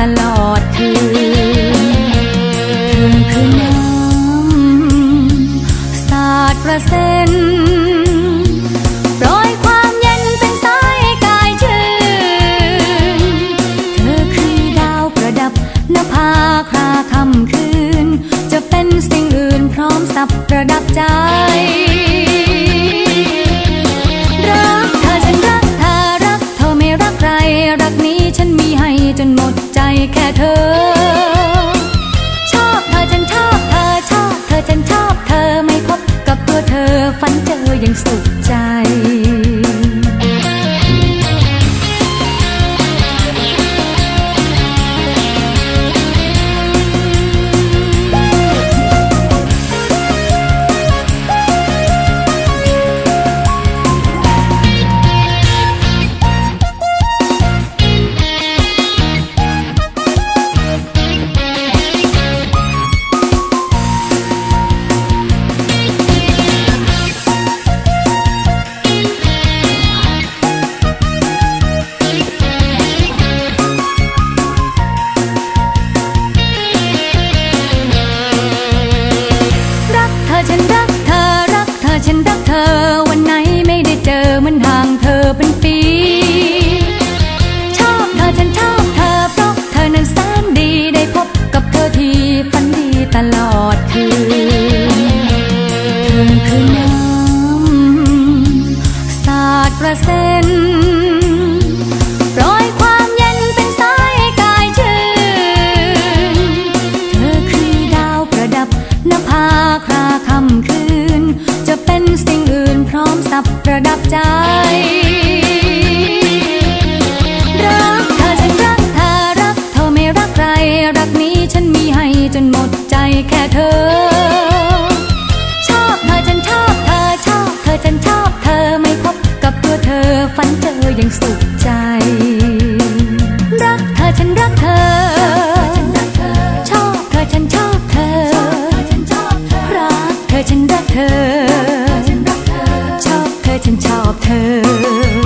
ตลอดคืนเธอคือน้ำสาดประเซ็นร้อยความเย็นเป็นสายกายชื่นเธอคือดาวประดับนภาคราคำคืน จะเป็นสิ่งอื่นพร้อมสับประดับ นห่างเธอเป็นปี ชอบเธอฉันชอบเธอเพราะเธอนั้นแสนดีได้พบกับเธอทีฝันดีตลอดคืนเธอคือน้ำสาดประเสริ ยังสุขใจ รักเธอฉันรักเธอ ชอบเธอฉันชอบเธอ รักเธอฉันรักเธอ ชอบเธอฉันชอบเธอ